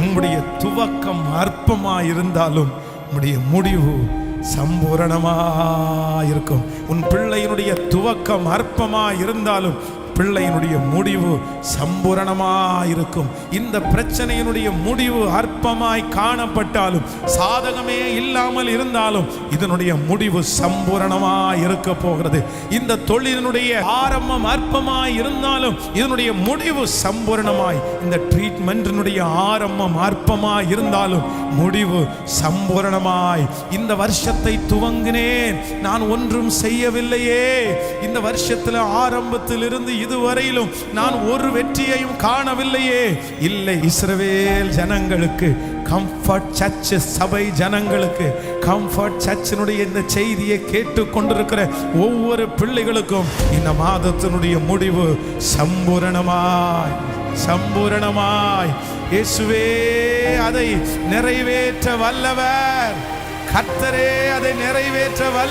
உம்முடைய துவக்கம் அற்பமாக இருந்தாலும் உம்முடைய முடிவு சம்பூரணமாக இருக்கும் உன் பிள்ளையினுடைய துவக்கம் அற்பமாக இருந்தாலும் பிள்ளையினுடைய முடிவு சம்பூரணமாயிருக்கும். இந்த பிரச்சனையினுடைய முடிவு அற்பமாய் காணப்பட்டாலும் சாதகமே இல்லாமல் இருந்தாலும் இதனுடைய முடிவு சம்பூரணமாய் இருக்க போகிறது. இந்த தொழிலினுடைய ஆரம்பம் அற்பமாய் இருந்தாலும் இதனுடைய முடிவு சம்பூரணமாய் இந்த ட்ரீட்மெண்ட்டினுடைய ஆரம்பம் அற்பமாய் இருந்தாலும் முடிவு சம்பூரணமாய் இந்த வருஷத்தை துவங்கினேன் நான் ஒன்றும் செய்யவில்லையே இந்த வருஷத்துல ஆரம்பத்தில் இருந்து இதுவரையிலும் நான் ஒரு வெற்றியையும் காணவில்லையே. இல்லை இஸ்ரவேல் ஜனங்களுக்கு கம்ஃபர்ட் சர்ச் சபை ஜனங்களுக்கு கம்ஃபர்ட் சர்ச்சினுடைய இந்த செய்தியை கேட்டு கொண்டிருக்கிற ஒவ்வொரு பிள்ளைகளுக்கும் இந்த மாதத்தினுடைய முடிவு சம்பூரணமாய் சம்பூரணமாய். இயேசுவே அதை நிறைவேற்ற வல்லவர். கத்தரே அதை நிறைவேற்ற வல்ல